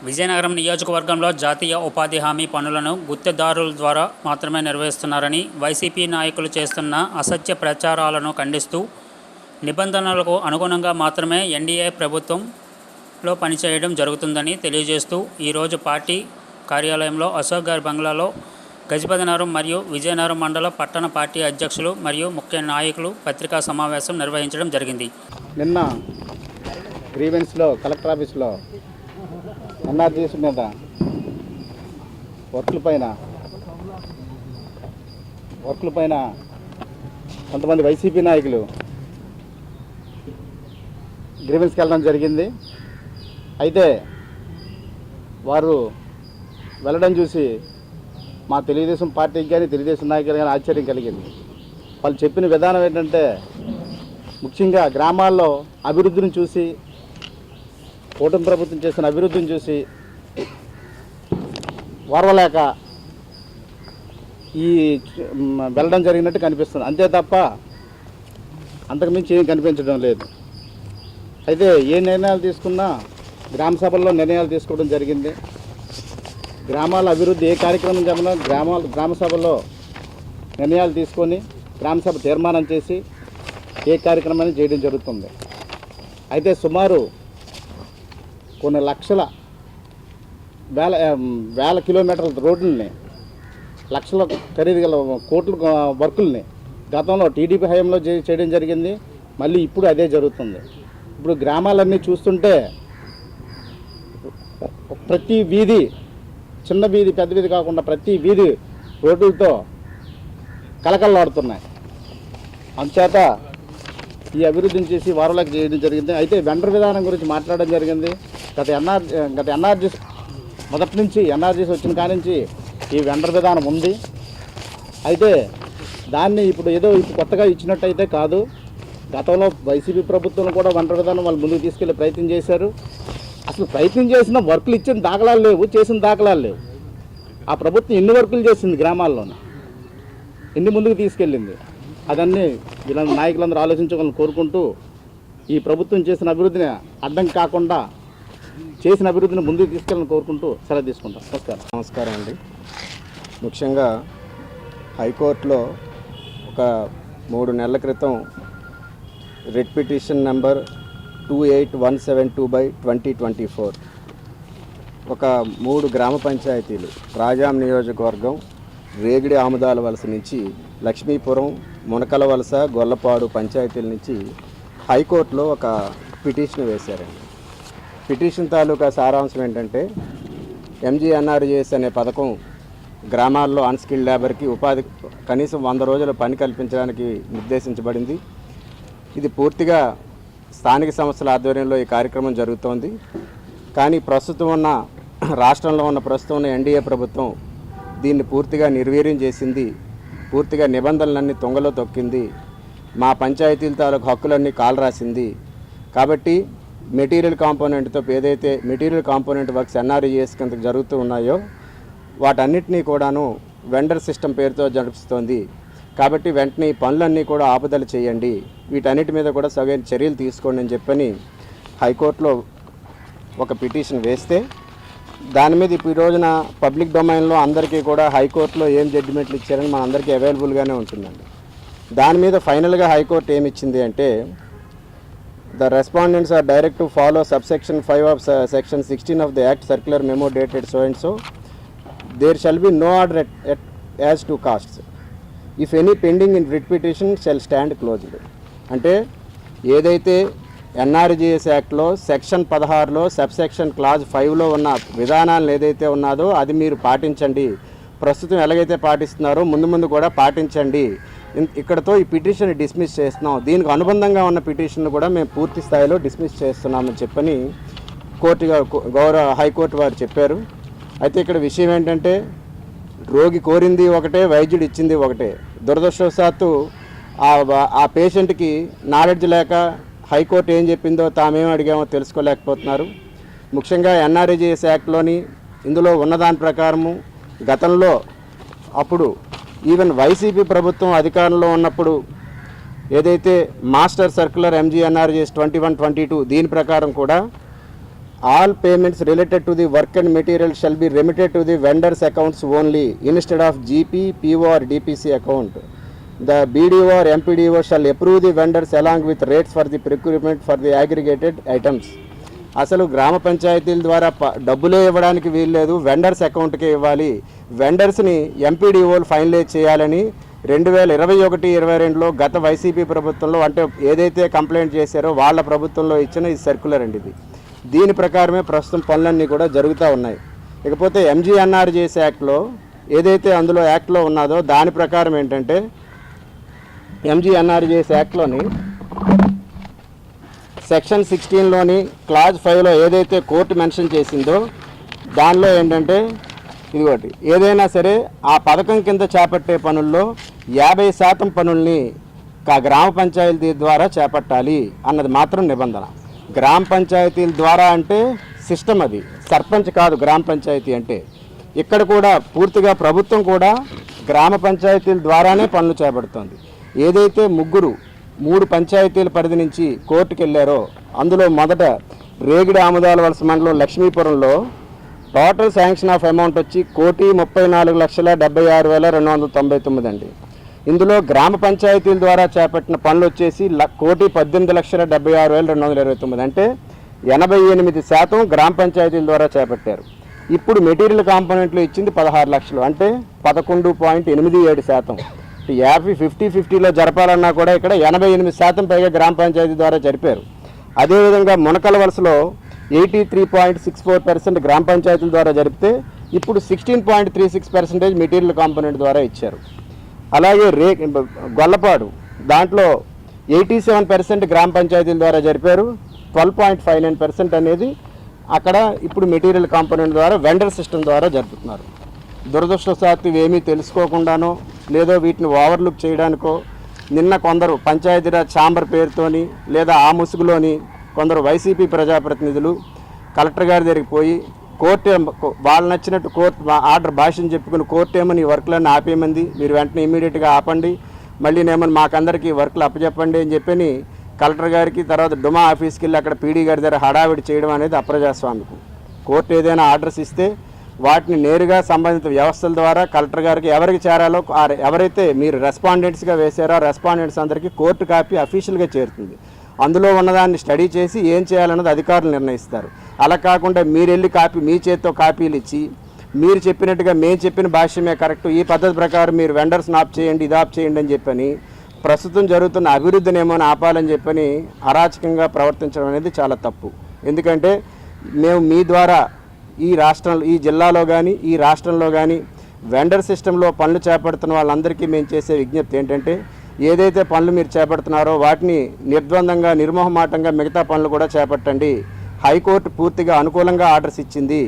విజయనగరం నియోజకవర్గంలో జాతీయ ఉపాధి హామీ పనులను గుత్తేదారుల ద్వారా మాత్రమే నిర్వహిస్తున్నారని వైసీపీ నాయకులు చేస్తున్న అసత్య ప్రచారాలను ఖండిస్తూ నిబంధనలకు అనుగుణంగా మాత్రమే ఎన్డీఏ ప్రభుత్వంలో పనిచేయడం జరుగుతుందని తెలియజేస్తూ ఈరోజు పార్టీ కార్యాలయంలో అశోక్ గారి బంగ్లాలో గజపతినగరం మరియు విజయనగరం మండల పట్టణ పార్టీ అధ్యక్షులు మరియు ముఖ్య నాయకులు పత్రికా సమావేశం నిర్వహించడం జరిగింది. నిన్న గ్రీవెన్స్లో కలెక్టర్ ఆఫీస్లో ఎన్ఆర్జీఎస్ మీద వర్క్ల పైన వర్క్ల పైన కొంతమంది వైసీపీ నాయకులు గ్రీవెన్స్కి వెళ్ళడం జరిగింది. అయితే వారు వెళ్ళడం చూసి మా తెలుగుదేశం పార్టీకి కానీ తెలుగుదేశం నాయకులు కానీ ఆశ్చర్యం కలిగింది. వాళ్ళు చెప్పిన విధానం ఏంటంటే ముఖ్యంగా గ్రామాల్లో అభివృద్ధిని చూసి కూటమి ప్రభుత్వం చేసిన అభివృద్ధిని చూసి ఓర్వలేక ఈ వెళ్ళడం జరిగినట్టు కనిపిస్తుంది. అంతే తప్ప అంతకుమించి ఏం కనిపించడం లేదు. అయితే ఏ నిర్ణయాలు తీసుకున్నా గ్రామ సభల్లో నిర్ణయాలు తీసుకోవడం జరిగింది. గ్రామాల అభివృద్ధి ఏ కార్యక్రమం జరిగినా గ్రామాల గ్రామ సభలో నిర్ణయాలు తీసుకొని గ్రామ సభ తీర్మానం చేసి ఏ కార్యక్రమాన్ని చేయడం జరుగుతుంది. అయితే సుమారు కొన్ని లక్షల వేల వేల కిలోమీటర్ల రోడ్లని లక్షల ఖరీదు గల కోట్ల వర్కుల్ని గతంలో టీడీపీ హయాంలో చేయడం జరిగింది. మళ్ళీ ఇప్పుడు అదే జరుగుతుంది. ఇప్పుడు గ్రామాలన్నీ చూస్తుంటే ప్రతి వీధి చిన్న వీధి పెద్ద వీధి కాకుండా ప్రతి వీధి రోడ్లతో కలకల్లాడుతున్నాయి అందుచేత ఈ అభివృద్ధిని చేసి వారలకు చేయడం జరిగింది. అయితే వెండర్ విధానం గురించి మాట్లాడడం జరిగింది. గత ఎన్ఆర్ గత ఎన్ఆర్జీస్ మొదటి నుంచి ఎన్ఆర్జీస్ వచ్చిన కాడి నుంచి ఈ వెండర్ విధానం ఉంది. అయితే దాన్ని ఇప్పుడు ఏదో ఇప్పుడు కొత్తగా ఇచ్చినట్టయితే కాదు. గతంలో వైసీపీ ప్రభుత్వం కూడా వంట విధానం వాళ్ళు ముందుకు తీసుకెళ్ళే ప్రయత్నం చేశారు. అసలు ప్రయత్నం చేసిన వర్కులు ఇచ్చిన దాఖలాలు లేవు చేసిన దాఖలాలు లేవు. ఆ ప్రభుత్వం ఎన్ని వర్కులు చేసింది గ్రామాల్లోనే? ఎన్ని ముందుకు తీసుకెళ్ళింది? అదన్నీ వీళ్ళ నాయకులందరూ ఆలోచించుకోవాలని కోరుకుంటూ ఈ ప్రభుత్వం చేసిన అభివృద్ధిని అడ్డం కాకుండా చేసిన అభివృద్ధిని ముందుకు తీసుకెళ్ళని కోరుకుంటూ సెలవు తీసుకుంటాం. నమస్కారం. నమస్కారం అండి. ముఖ్యంగా హైకోర్టులో ఒక మూడు నెలల క్రితం writ petition number two eight one seven two by twenty twenty four ఒక మూడు గ్రామ పంచాయతీలు రాజాం నియోజకవర్గం రేగిడి ఆముదాల వలస నుంచి లక్ష్మీపురం మునకల వలస గొల్లపాడు పంచాయతీల నుంచి హైకోర్టులో ఒక పిటిషన్ వేశారండి. పిటిషన్ తాలూకా సారాంశం ఏంటంటే ఎంజీఎన్ఆర్జీఎస్ అనే పథకం గ్రామాల్లో అన్స్కిల్డ్ లేబర్కి ఉపాధి కనీసం వంద రోజుల పని కల్పించడానికి నిర్దేశించబడింది. ఇది పూర్తిగా స్థానిక సంస్థల ఆధ్వర్యంలో ఈ కార్యక్రమం జరుగుతోంది. కానీ ప్రస్తుతం ఉన్న రాష్ట్రంలో ఉన్న ప్రస్తుతం ఉన్న ఎన్డీఏ ప్రభుత్వం దీన్ని పూర్తిగా నిర్వీర్యం చేసింది పూర్తిగా నిబంధనలన్నీ తొంగలో తొక్కింది మా పంచాయతీల తాలూకు హక్కులన్నీ కాలు రాసింది కాబట్టి మెటీరియల్ కాంపోనెంట్తో ఏదైతే మెటీరియల్ కాంపోనెంట్ వర్క్స్ ఎన్ఆర్ఈఎస్ కింద జరుగుతూ ఉన్నాయో వాటన్నిటినీ కూడాను వెండర్ సిస్టమ్ పేరుతో జరుపుతోంది. కాబట్టి వెంటనే ఈ పనులన్నీ కూడా ఆపదలు చేయండి. వీటన్నిటి మీద కూడా సగైన చర్యలు తీసుకోండి అని చెప్పని హైకోర్టులో ఒక పిటిషన్ వేస్తే దాని మీద ఇప్పుడు ఈ రోజున పబ్లిక్ డొమైన్లో అందరికీ కూడా హైకోర్టులో ఏం జడ్జిమెంట్లు ఇచ్చారని మన అందరికీ అవైలబుల్గానే ఉంటుందండి. దాని మీద ఫైనల్గా హైకోర్టు ఏమి ఇచ్చింది అంటే the respondents are directed to follow subsection five of section sixteen of the act circular memo dated so and so there shall be no order at as to costs. If any pending in writ petition shall stand closed అంటే ఏదైతే NREGS యాక్ట్లో section పదహారులో sub section clause ఫైవ్లో ఉన్న విధానాలను ఏదైతే ఉన్నదో అది మీరు పాటించండి. ప్రస్తుతం ఎలాగైతే పాటిస్తున్నారో ముందు ముందు కూడా పాటించండి. ఇక్కడతో ఈ పిటిషన్ డిస్మిస్ చేస్తున్నాం. దీనికి అనుబంధంగా ఉన్న పిటిషన్ కూడా మేము పూర్తి స్థాయిలో డిస్మిస్ చేస్తున్నామని చెప్పని కోర్టు గౌరవ హైకోర్టు వారు చెప్పారు. అయితే ఇక్కడ విషయం ఏంటంటే రోగి కోరింది ఒకటే వైద్యుడు ఇచ్చింది ఒకటే. దురదృష్టవశాత్తు ఆ పేషెంట్కి నాలెడ్జ్ లేక హైకోర్టు ఏం చెప్పిందో తామేం అడిగామో తెలుసుకోలేకపోతున్నారు. ముఖ్యంగా ఎన్ఆర్ఏజీఎస్ యాక్ట్లోని ఇందులో ఉన్నదాని ప్రకారము గతంలో అప్పుడు ఈవెన్ వైసీపీ ప్రభుత్వం అధికారంలో ఉన్నప్పుడు ఏదైతే master circular MGNRGS twenty one twenty two దీని ప్రకారం కూడా all payments related to the work and material shall be remitted to the vendors accounts only instead of GP PO or DPC account the BDO MPDO shall approve the vendors along with rates for the procurement for the aggregated items అసలు గ్రామ పంచాయతీల ద్వారా ప- డబ్బులే ఇవ్వడానికి వీల్లేదు vendors అకౌంట్కే ఇవ్వాలి. వెండర్స్ని ఎంపీడీఓలు finalise చేయాలని రెండు వేల ఇరవై ఒకటి ఇరవై రెండులో గత వైసీపీ ప్రభుత్వంలో అంటే ఏదైతే కంప్లైంట్ చేశారో వాళ్ళ ప్రభుత్వంలో ఇచ్చిన ఈ సర్క్యులర్ అండి ఇది. దీని ప్రకారమే ప్రస్తుతం పనులన్నీ కూడా జరుగుతూ ఉన్నాయి. ఇకపోతే ఎంజీఎన్ఆర్జీఎస్ యాక్ట్లో ఏదైతే అందులో యాక్ట్లో ఉన్నదో దాని ప్రకారం ఏంటంటే ఎంజీఎన్ఆర్జీఎస్ యాక్ట్లోని సెక్షన్ సిక్స్టీన్లోని క్లాజ్ ఫైవ్లో ఏదైతే కోర్టు మెన్షన్ చేసిందో దానిలో ఏంటంటే ఇదిగోటి ఏదైనా సరే ఆ పథకం కింద చేపట్టే పనుల్లో యాభై శాతం పనుల్ని కా- గ్రామ పంచాయతీ ద్వారా చేపట్టాలి అన్నది మాత్రం నిబంధన. గ్రామ పంచాయతీల ద్వారా అంటే సిస్టమ్ అది. సర్పంచ్ కాదు గ్రామ పంచాయతీ అంటే. ఇక్కడ కూడా పూర్తిగా ప్రభుత్వం కూడా గ్రామ పంచాయతీల ద్వారానే పనులు చేపడుతోంది. ఏదైతే ముగ్గురు మూడు పంచాయతీల పరిధి నుంచి కోర్టుకు వెళ్ళారో అందులో మొదట రేగిడి ఆముదాల వలస మండలం లక్ష్మీపురంలో టోటల్ శాంక్షన్ ఆఫ్ అమౌంట్ వచ్చి కోటి ముప్పై నాలుగు లక్షల డెబ్బై ఆరు వేల రెండు వందల తొంభై తొమ్మిది అండి. ఇందులో గ్రామ పంచాయతీల ద్వారా చేపట్టిన పనులు వచ్చేసి ల- కోటి పద్దెనిమిది లక్షల డెబ్బై ఆరు వేల రెండు వందల ఇరవై తొమ్మిది. అంటే ఎనభై ఎనిమిది శాతం గ్రామ పంచాయతీల ద్వారా చేపట్టారు. ఇప్పుడు మెటీరియల్ కాంపోనెంట్లు ఇచ్చింది పదహారు లక్షలు. అంటే పదకొండు పాయింట్ ఎనిమిది ఏడు శాతం. యాభై ఫిఫ్టీ ఫిఫ్టీలో జరపాలన్నా కూడా ఇక్కడ ఎనభై ఎనిమిది శాతం పైగా గ్రామ పంచాయతీ ద్వారా జరిపారు. అదేవిధంగా మునకల వలసలో eighty three point six four percent గ్రామ పంచాయతీల ద్వారా జరిపితే ఇప్పుడు sixteen point three six percentage material component ద్వారా ఇచ్చారు. అలాగే రే గొల్లపాడు దాంట్లో ఎయిటీ సెవెన్ పర్సెంట్ గ్రామ పంచాయతీల ద్వారా జరిపారు. Twelve point five nine percent అనేది అక్కడ ఇప్పుడు మెటీరియల్ కాంపోనెంట్ ద్వారా వెండర్ సిస్టమ్ ద్వారా జరుపుతున్నారు. దురదృష్టవశాత్తు ఏమీ తెలుసుకోకుండానో లేదో వీటిని ఓవర్లుక్ చేయడానికో నిన్న కొందరు పంచాయతీరాజ్ ఛాంబర్ పేరుతోని లేదా ఆ ముసుగులోని కొందరు వైసీపీ ప్రజాప్రతినిధులు కలెక్టర్ గారి దగ్గరికి పోయి కోర్టు వాళ్ళు నచ్చినట్టు కోర్టు ఆర్డర్ భాషను చెప్పుకుని కోర్టు ఏమని ఈ వర్క్లన్నీ ఆపేయమంది. మీరు వెంటనే ఇమీడియట్గా ఆపండి. మళ్ళీ నేమని మాకందరికీ వర్క్లు అప్పచెప్పండి అని చెప్పని కలెక్టర్ గారికి తర్వాత డుమా ఆఫీస్కి వెళ్ళి అక్కడ పీడీ గారి దగ్గర హడావిడి చేయడం అనేది అప్రజాస్వామికం. కోర్టు ఏదైనా ఆర్డర్స్ ఇస్తే వాటిని నేరుగా సంబంధిత వ్యవస్థల ద్వారా కలెక్టర్ గారికి ఎవరికి చేరాలో ఎవరైతే మీరు రెస్పాండెంట్స్గా వేశారో రెస్పాండెంట్స్ అందరికీ కోర్టు కాపీ అఫీషియల్గా చేరుతుంది. అందులో ఉన్నదాన్ని స్టడీ చేసి ఏం చేయాలన్నది అధికారులు నిర్ణయిస్తారు. అలా కాకుండా మీరు వెళ్ళి కాపీ మీ చేతితో కాపీలు ఇచ్చి మీరు చెప్పినట్టుగా మేము చెప్పిన భాష్యమే కరెక్ట్ ఈ పద్ధతి ప్రకారం మీరు వెండర్స్ ఆప్ చేయండి ఇది ఆప్ చేయండి అని చెప్పని ప్రస్తుతం జరుగుతున్న అభివృద్ధిని ఏమో ఆపాలని చెప్పని అరాచకంగా ప్రవర్తించడం అనేది చాలా తప్పు. ఎందుకంటే మేము మీ ద్వారా ఈ రాష్ట్రంలో ఈ జిల్లాలో కానీ ఈ రాష్ట్రంలో కానీ వెండర్ సిస్టంలో పనులు చేపడుతున్న వాళ్ళందరికీ మేము చేసే విజ్ఞప్తి ఏంటంటే ఏదైతే పనులు మీరు చేపడుతున్నారో వాటిని నిర్ద్వందంగా నిర్మోహమాటంగా మిగతా పనులు కూడా చేపట్టండి. హైకోర్టు పూర్తిగా అనుకూలంగా ఆర్డర్స్ ఇచ్చింది.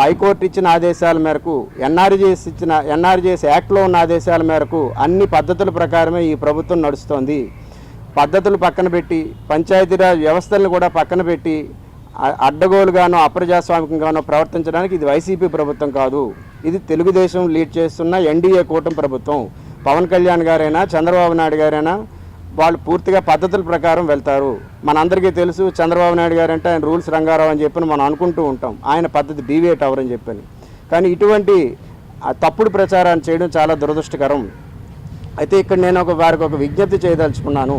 హైకోర్టు ఇచ్చిన ఆదేశాల మేరకు ఎన్ఆర్జీఎస్ ఇచ్చిన ఎన్ఆర్జీఎస్ యాక్ట్లో ఉన్న ఆదేశాల మేరకు అన్ని పద్ధతుల ప్రకారమే ఈ ప్రభుత్వం నడుస్తోంది. పద్ధతులు పక్కన పెట్టి పంచాయతీరాజ్ వ్యవస్థలను కూడా పక్కన పెట్టి అడ్డగోలుగానో అప్రజాస్వామికంగానో ప్రవర్తించడానికి ఇది వైసీపీ ప్రభుత్వం కాదు. ఇది తెలుగుదేశం లీడ్ చేస్తున్న ఎన్డీఏ కూటమి ప్రభుత్వం. పవన్ కళ్యాణ్ గారైనా చంద్రబాబు నాయుడు గారైనా వాళ్ళు పూర్తిగా పద్ధతుల ప్రకారం వెళ్తారు. మనందరికీ తెలుసు చంద్రబాబు నాయుడు గారు అంటే ఆయన రూల్స్ రంగారావు అని చెప్పి మనం అనుకుంటూ ఉంటాం. ఆయన పద్ధతి డీవియేట్ అవ్వరని చెప్పని. కానీ ఇటువంటి తప్పుడు ప్రచారాన్ని చేయడం చాలా దురదృష్టకరం. అయితే ఇక్కడ నేను ఒక వారికి ఒక విజ్ఞప్తి చేయదలుచుకున్నాను.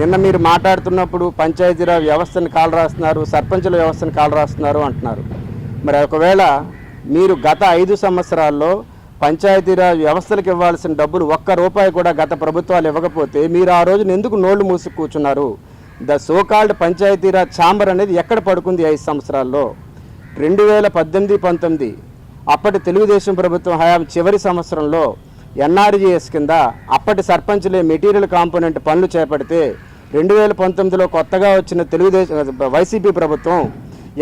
నిన్న మీరు మాట్లాడుతున్నప్పుడు పంచాయతీరాజ్ వ్యవస్థను కాలు రాస్తున్నారు సర్పంచుల వ్యవస్థను కాలు రాస్తున్నారు అంటున్నారు. మరి ఒకవేళ మీరు గత ఐదు సంవత్సరాల్లో పంచాయతీరాజ్ వ్యవస్థలకు ఇవ్వాల్సిన డబ్బులు ఒక్క రూపాయి కూడా గత ప్రభుత్వాలు ఇవ్వకపోతే మీరు ఆ రోజున ఎందుకు నోళ్ళు మూసి కూర్చున్నారు? ద సోకాల్డ్ పంచాయతీరాజ్ ఛాంబర్ అనేది ఎక్కడ పడుకుంది ఐదు సంవత్సరాల్లో? రెండు వేల పద్దెనిమిది పంతొమ్మిది అప్పటి తెలుగుదేశం ప్రభుత్వం హయాం చివరి సంవత్సరంలో ఎన్ఆర్జీఎస్ కింద అప్పటి సర్పంచ్లే మెటీరియల్ కాంపోనెంట్ పనులు చేపడితే రెండు వేల పంతొమ్మిదిలో కొత్తగా వచ్చిన తెలుగుదేశం వైసీపీ ప్రభుత్వం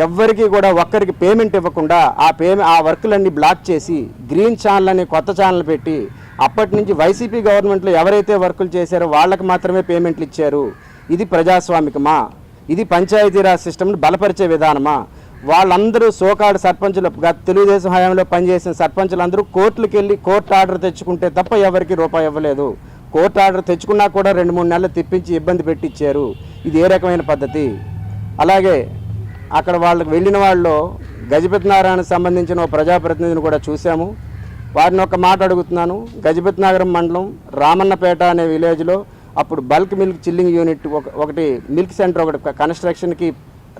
ఎవ్వరికి కూడా ఒక్కరికి పేమెంట్ ఇవ్వకుండా ఆ పేమెంట్ ఆ వర్కులన్నీ బ్లాక్ చేసి గ్రీన్ ఛానల్ అనే కొత్త ఛానల్ పెట్టి అప్పటి నుంచి వైసీపీ గవర్నమెంట్లో ఎవరైతే వర్కులు చేశారో వాళ్ళకి మాత్రమే పేమెంట్లు ఇచ్చారు. ఇది ప్రజాస్వామికమా? ఇది పంచాయతీరాజ్ సిస్టమ్ని బలపరిచే విధానమా? వాళ్ళందరూ సోకాడు సర్పంచులు తెలుగుదేశం హయాంలో పనిచేసిన సర్పంచులందరూ కోర్టులకు వెళ్ళి కోర్టు ఆర్డర్ తెచ్చుకుంటే తప్ప ఎవరికి రూపాయి ఇవ్వలేదు. కోర్టు ఆర్డర్ తెచ్చుకున్నా కూడా రెండు మూడు నెలలు తిప్పించి ఇబ్బంది పెట్టించారు ఇది ఏ రకమైన పద్ధతి? అలాగే అక్కడ వాళ్ళకి వెళ్ళిన వాళ్ళు గజపతి నారాయణకు సంబంధించిన ఒక ప్రజాప్రతినిధిని కూడా చూశాము. వారిని ఒక మాట అడుగుతున్నాను. గజపతి నగరం మండలం రామన్నపేట అనే విలేజ్లో అప్పుడు బల్క్ మిల్క్ చిల్లింగ్ యూనిట్ ఒకటి మిల్క్ సెంటర్ ఒకటి కన్స్ట్రక్షన్కి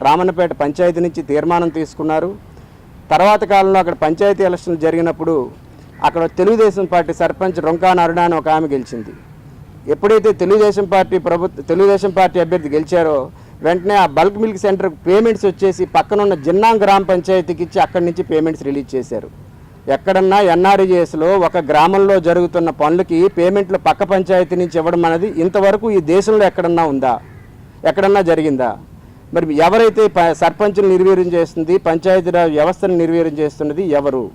రామన్నపేట పంచాయతీ నుంచి తీర్మానం తీసుకున్నారు. తర్వాత కాలంలో అక్కడ పంచాయతీ ఎలక్షన్ జరిగినప్పుడు అక్కడ తెలుగుదేశం పార్టీ సర్పంచ్ రొంకాన్ అరుణ అని ఒక ఆమె గెలిచింది. ఎప్పుడైతే తెలుగుదేశం పార్టీ ప్రభుత్వ తెలుగుదేశం పార్టీ అభ్యర్థి గెలిచారో వెంటనే ఆ బల్క్ మిల్క్ సెంటర్ పేమెంట్స్ వచ్చేసి పక్కనున్న జిన్నాం గ్రామ పంచాయతీకి ఇచ్చి అక్కడి నుంచి పేమెంట్స్ రిలీజ్ చేశారు. ఎక్కడన్నా ఎన్ఆర్ఈఎస్లో ఒక గ్రామంలో జరుగుతున్న పనులకి పేమెంట్లు పక్క పంచాయతీ నుంచి ఇవ్వడం అనేది ఇంతవరకు ఈ దేశంలో ఎక్కడన్నా ఉందా? ఎక్కడన్నా జరిగిందా? మరి ఎవరైతే ప- నిర్వీర్యం చేస్తుంది పంచాయతీరాజ్ వ్యవస్థను నిర్వీర్యం చేస్తున్నది ఎవరు?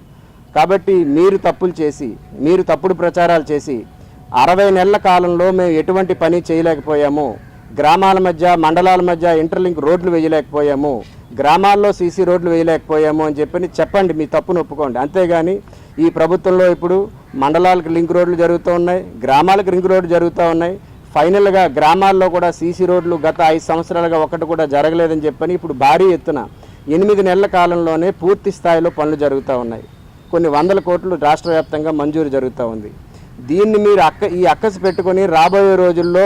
కాబట్టి మీరు తప్పులు చేసి మీరు తప్పుడు ప్రచారాలు చేసి అరవై నెలల కాలంలో మేము ఎటువంటి పని చేయలేకపోయాము. గ్రామాల మధ్య మండలాల మధ్య ఇంటర్లింక్ రోడ్లు వేయలేకపోయాము. గ్రామాల్లో సీసీ రోడ్లు వేయలేకపోయాము అని చెప్పని చెప్పండి మీ తప్పును ఒప్పుకోండి. అంతేగాని ఈ ప్రభుత్వంలో ఇప్పుడు మండలాలకు లింక్ రోడ్లు జరుగుతూ ఉన్నాయి గ్రామాలకు లింక్ రోడ్లు జరుగుతూ ఉన్నాయి. ఫైనల్గా గ్రామాల్లో కూడా సీసీ రోడ్లు గత ఐదు సంవత్సరాలుగా ఒకటి కూడా జరగలేదని చెప్పని ఇప్పుడు భారీ ఎత్తున ఎనిమిది నెలల కాలంలోనే పూర్తి స్థాయిలో పనులు జరుగుతూ ఉన్నాయి. కొన్ని వందల కోట్లు రాష్ట్ర వ్యాప్తంగా మంజూరు జరుగుతూ ఉంది. దీన్ని మీరు అక్క ఈ అక్కసు పెట్టుకొని రాబోయే రోజుల్లో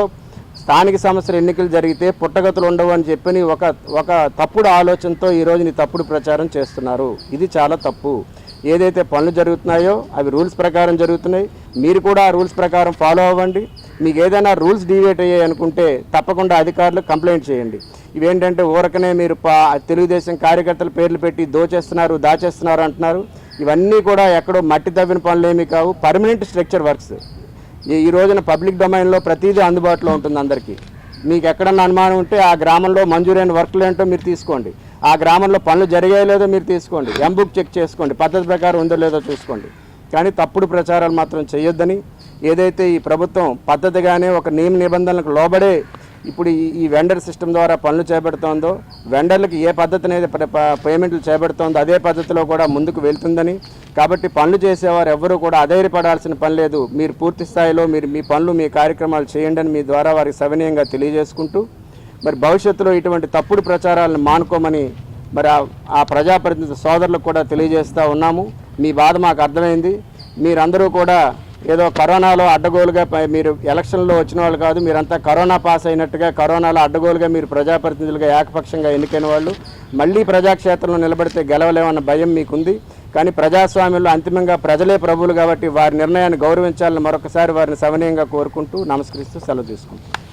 స్థానిక సంస్థల ఎన్నికలు జరిగితే పుట్టగతులు ఉండవు అని చెప్పని ఒక ఒక తప్పుడు ఆలోచనతో ఈ రోజుని తప్పుడు ప్రచారం చేస్తున్నారు. ఇది చాలా తప్పు. ఏదైతే పనులు జరుగుతున్నాయో అవి రూల్స్ ప్రకారం జరుగుతున్నాయి. మీరు కూడా ఆ రూల్స్ ప్రకారం ఫాలో అవ్వండి. మీకు ఏదైనా రూల్స్ డివేట్ అయ్యాయి అనుకుంటే తప్పకుండా అధికారులు కంప్లైంట్ చేయండి. ఇవేంటంటే ఊరకనే మీరు పా తెలుగుదేశం కార్యకర్తల పేర్లు పెట్టి దోచేస్తున్నారు దాచేస్తున్నారు అంటున్నారు. ఇవన్నీ కూడా ఎక్కడో మట్టి తవ్విన పనులు ఏమీ కావు. Permanent structure works. ఈ రోజున పబ్లిక్ డొమైన్లో ప్రతిదీ అందుబాటులో ఉంటుంది అందరికీ. మీకు ఎక్కడన్నా అనుమానం ఉంటే ఆ గ్రామంలో మంజూరైన వర్క్లు ఏంటో మీరు తీసుకోండి. ఆ గ్రామంలో పనులు జరిగాయో లేదో మీరు తీసుకోండి. ఎంబుక్ చెక్ చేసుకోండి. పద్ధతి ప్రకారం ఉందో లేదో చూసుకోండి. కానీ తప్పుడు ప్రచారాలు మాత్రం చేయొద్దని ఏదైతే ఈ ప్రభుత్వం పద్ధతిగానే ఒక నియమ నిబంధనలకు లోబడే ఇప్పుడు ఈ వెండర్ సిస్టమ్ ద్వారా పనులు చేపడుతోందో వెండర్లకు ఏ పద్ధతి అనేది పేమెంట్లు చేపడుతోందో అదే పద్ధతిలో కూడా ముందుకు వెళ్తుందని. కాబట్టి పనులు చేసేవారు ఎవ్వరూ కూడా అధైర్యపడాల్సిన పని లేదు. మీరు పూర్తి స్థాయిలో మీరు మీ పనులు మీ కార్యక్రమాలు చేయండి అని మీ ద్వారా వారికి సవినయంగా తెలియజేసుకుంటూ మరి భవిష్యత్తులో ఇటువంటి తప్పుడు ప్రచారాలను మానుకోమని మరి ఆ- ఆ ప్రజాప్రతినిధి సోదరులకు కూడా తెలియజేస్తూ ఉన్నాము. మీ బాధ మాకు అర్థమైంది. మీరందరూ కూడా ఏదో కరోనాలో అడ్డగోలుగా మీరు ఎలక్షన్లో వచ్చిన వాళ్ళు కాదు మీరంతా కరోనా పాస్ అయినట్టుగా కరోనాలో అడ్డగోలుగా మీరు ప్రజాప్రతినిధులుగా ఏకపక్షంగా ఎన్నికైన వాళ్ళు. మళ్ళీ ప్రజాక్షేత్రంలో నిలబడితే గెలవలేమన్న భయం మీకుంది. కానీ ప్రజాస్వామ్యంలో అంతిమంగా ప్రజలే ప్రభువులు కాబట్టి వారి నిర్ణయాన్ని గౌరవించాలని మరొకసారి వారిని సవనీయంగా కోరుకుంటూ నమస్కరిస్తూ సెలవు తీసుకుంటాం